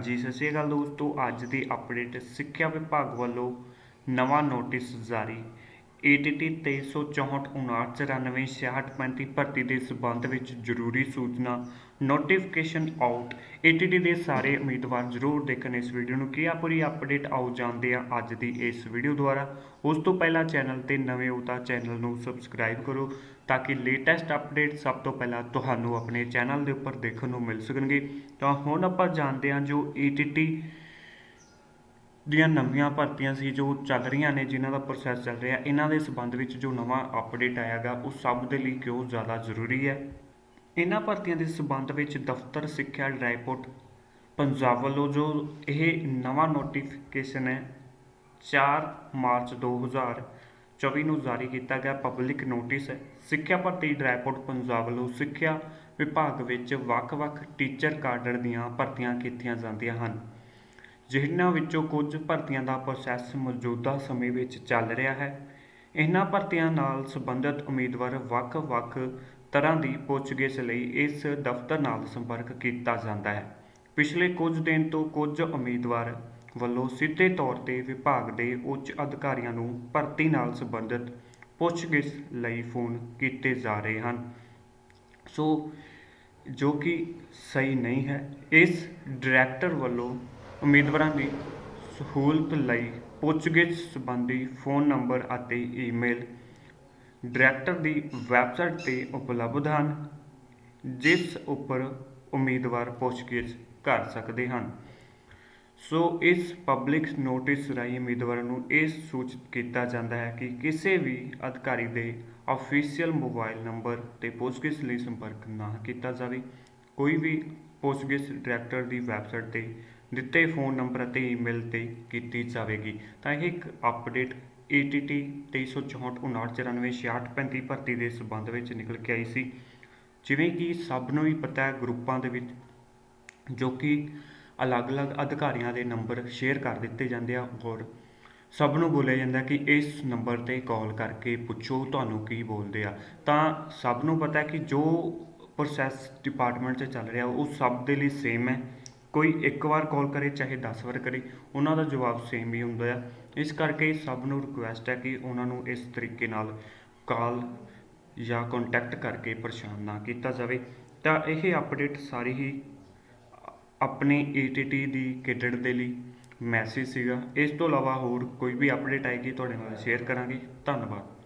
ਜੀ ਸਤਿ ਸ਼੍ਰੀ ਅਕਾਲ ਦੋਸਤੋ। ਅੱਜ ਦੀ ਅਪਡੇਟ ਸਿੱਖਿਆ ਵਿਭਾਗ ਵੱਲੋਂ ਨਵਾਂ ਨੋਟਿਸ ਜਾਰੀ। ATT 2364599635 ਭਰਤੀ ਦੇ ਸਬੰਧ ਵਿੱਚ ਜ਼ਰੂਰੀ ਸੂਚਨਾ ਨੋਟੀਫਿਕੇਸ਼ਨ ਆਊਟ ATT ਦੇ ਸਾਰੇ ਉਮੀਦਵਾਰ ਜ਼ਰੂਰ ਦੇਖਣ ਇਸ ਵੀਡੀਓ ਨੂੰ। ਕੀ ਆ ਪੂਰੀ ਅਪਡੇਟ ਆਓ ਜਾਣਦੇ ਆ ਅੱਜ ਦੀ ਇਸ ਵੀਡੀਓ ਦੁਆਰਾ। ਉਸ ਤੋਂ ਪਹਿਲਾਂ ਚੈਨਲ ਤੇ ਨਵੇਂ ਹੋ ਤਾਂ ਚੈਨਲ ਨੂੰ ਸਬਸਕ੍ਰਾਈਬ ਕਰੋ ਤਾਂ ਕਿ ਲੇਟੈਸਟ ਅਪਡੇਟ ਸਭ ਤੋਂ ਪਹਿਲਾਂ ਤੁਹਾਨੂੰ ਆਪਣੇ ਚੈਨਲ ਦੇ ਉੱਪਰ ਦੇਖਣ ਨੂੰ ਮਿਲ ਸਕਣਗੇ। ਤਾਂ ਹੁਣ ਆਪਾਂ ਜਾਣਦੇ ਹਾਂ ਜੋ ATT ਦੀਆਂ ਨਵੀਆਂ ਭਰਤੀਆਂ ਸੀ ਜੋ ਚੱਲ ਰਹੀਆਂ ਨੇ, ਜਿਨ੍ਹਾਂ ਦਾ ਪ੍ਰੋਸੈਸ ਚੱਲ ਰਿਹਾ। ਇਹਨਾਂ ਦੇ ਸੰਬੰਧ ਵਿੱਚ ਜੋ ਨਵਾਂ ਅਪਡੇਟ ਆਇਆਗਾ ਉਹ ਸਭ ਦੇ ਲਈ ਕਿਉਂ ਜ਼ਿਆਦਾ ਜ਼ਰੂਰੀ ਹੈ? ਇਹਨਾਂ ਭਰਤੀਆਂ ਦੇ ਸੰਬੰਧ ਵਿੱਚ ਦਫ਼ਤਰ ਸਿੱਖਿਆ ਰਾਏਪੁਰ ਪੰਜਾਬ ਵੱਲੋਂ ਜੋ ਇਹ ਨਵਾਂ ਨੋਟੀਫਿਕੇਸ਼ਨ ਹੈ 4 ਮਾਰਚ 2024 ਨੂੰ ਜਾਰੀ ਕੀਤਾ ਗਿਆ ਪਬਲਿਕ ਨੋਟਿਸ ਹੈ। ਸਿੱਖਿਆ ਭਰਤੀ ਰਾਏਪੁਰ ਪੰਜਾਬ ਵੱਲੋਂ ਸਿੱਖਿਆ ਵਿਭਾਗ ਵਿੱਚ ਵੱਖ-ਵੱਖ ਟੀਚਰ ਕਾਡਰ ਦੀਆਂ ਭਰਤੀਆਂ ਕੀਤੀਆਂ ਜਾਂਦੀਆਂ ਹਨ। ਜਿਨ੍ਹਾਂ ਵਿੱਚੋਂ ਕੁਝ ਭਰਤੀਆਂ ਦਾ ਪ੍ਰੋਸੈਸ ਮੌਜੂਦਾ ਸਮੇਂ ਵਿੱਚ ਚੱਲ ਰਿਹਾ ਹੈ। ਇਹਨਾਂ ਭਰਤੀਆਂ ਨਾਲ ਸੰਬੰਧਿਤ ਉਮੀਦਵਾਰ ਵੱਖ-ਵੱਖ ਤਰ੍ਹਾਂ ਦੀ ਪੁੱਛਗਿੱਛ ਲਈ ਇਸ ਦਫ਼ਤਰ ਨਾਲ ਸੰਪਰਕ ਕੀਤਾ ਜਾਂਦਾ ਹੈ। ਪਿਛਲੇ ਕੁਝ ਦਿਨ ਤੋਂ ਕੁਝ ਉਮੀਦਵਾਰ ਵੱਲੋਂ ਸਿੱਧੇ ਤੌਰ ਤੇ ਵਿਭਾਗ ਦੇ ਉੱਚ ਅਧਿਕਾਰੀਆਂ ਨੂੰ ਭਰਤੀ ਨਾਲ ਸੰਬੰਧਿਤ ਪੁੱਛਗਿੱਛ ਲਈ ਫੋਨ ਕੀਤੇ ਜਾ ਰਹੇ ਹਨ। ਸੋ, ਜੋ ਕਿ ਸਹੀ ਨਹੀਂ ਹੈ, ਇਸ ਡਾਇਰੈਕਟਰ ਵੱਲੋਂ ਉਮੀਦਵਾਰਾਂ ਦੀ ਸਹੂਲਤ ਲਈ ਪੁੱਛਗਿੱਛ ਸੰਬੰਧੀ ਫੋਨ ਨੰਬਰ ਅਤੇ ਈਮੇਲ ਡਾਇਰੈਕਟਰ ਦੀ ਵੈਬਸਾਈਟ ਤੇ ਉਪਲਬਧ ਹਨ, ਜਿਸ ਉੱਪਰ ਉਮੀਦਵਾਰ ਪੁੱਛਗਿੱਛ ਕਰ ਸਕਦੇ ਹਨ। ਸੋ ਇਸ ਪਬਲਿਕ ਨੋਟਿਸ ਰਾਹੀਂ ਉਮੀਦਵਾਰਾਂ ਨੂੰ ਇਹ ਸੂਚਿਤ ਕੀਤਾ ਜਾਂਦਾ ਹੈ ਕਿ ਕਿਸੇ ਵੀ ਅਧਿਕਾਰੀ ਦੇ ਆਫੀਸ਼ੀਅਲ ਮੋਬਾਈਲ ਨੰਬਰ ਤੇ ਪੁੱਛਗਿੱਛ ਲਈ ਸੰਪਰਕ ਨਾ ਕੀਤਾ ਜਾਵੇ। ਕੋਈ ਵੀ ਪੁੱਛਗਿੱਛ ਡਾਇਰੈਕਟਰ ਦੀ ਵੈੱਬਸਾਈਟ ਤੇ ਦਿੱਤੇ ਫੋਨ ਨੰਬਰ ਅਤੇ ਈਮੇਲ ਤੇ ਕੀਤੀ ਜਾਵੇਗੀ। ਤਾਂ ਇਹ ਇੱਕ ਅਪਡੇਟ ATT 2364599635 ਭਰਤੀ ਦੇ ਸੰਬੰਧ ਵਿੱਚ ਨਿਕਲ ਕੇ ਆਈ ਸੀ। ਜਿਵੇਂ ਕਿ ਸਭ ਨੂੰ ਹੀ ਪਤਾ ਹੈ ਗਰੁੱਪਾਂ ਦੇ ਵਿੱਚ ਜੋ ਕਿ ਅਲੱਗ-ਅਲੱਗ ਅਧਿਕਾਰੀਆਂ ਦੇ ਨੰਬਰ ਸ਼ੇਅਰ ਕਰ ਦਿੱਤੇ ਜਾਂਦੇ ਆ ਔਰ ਸਭ ਨੂੰ ਬੋਲਿਆ ਜਾਂਦਾ ਕਿ ਇਸ ਨੰਬਰ ਤੇ ਕਾਲ ਕਰਕੇ ਪੁੱਛੋ ਤੁਹਾਨੂੰ ਕੀ ਬੋਲਦੇ ਆ। ਤਾਂ ਸਭ ਨੂੰ ਪਤਾ ਕਿ ਜੋ ਪ੍ਰੋਸੈਸ ਡਿਪਾਰਟਮੈਂਟ 'ਚ ਚੱਲ ਰਿਹਾ, ਉਹ ਸਭ ਦੇ ਲਈ ਸੇਮ ਹੈ। ਕੋਈ ਇੱਕ ਵਾਰ ਕਾਲ ਕਰੇ, ਚਾਹੇ 10 ਵਾਰ ਕਰੇ, ਉਹਨਾਂ ਦਾ ਜਵਾਬ ਸੇਮ ਹੀ ਹੁੰਦਾ ਆ। ਇਸ ਕਰਕੇ ਸਭ ਨੂੰ ਰਿਕੁਐਸਟ ਹੈ ਕਿ ਉਹਨਾਂ ਨੂੰ ਇਸ ਤਰੀਕੇ ਨਾਲ ਕਾਲ ਜਾਂ ਕੰਟੈਕਟ ਕਰਕੇ ਪਰੇਸ਼ਾਨ ਨਾ ਕੀਤਾ ਜਾਵੇ। ਤਾਂ ਇਹ ਅਪਡੇਟ ਸਾਰੀ ਹੀ ਆਪਣੇ ATT ਦੀ ਕੈਡਰ ਦੇ ਲਈ ਮੈਸੇਜ ਸੀਗਾ। ਇਸ ਤੋਂ ਇਲਾਵਾ ਹੋਰ ਕੋਈ ਵੀ ਅਪਡੇਟ ਆਏਗੀ, ਤੁਹਾਡੇ ਨਾਲ ਸ਼ੇਅਰ ਕਰਾਂਗੇ। ਧੰਨਵਾਦ।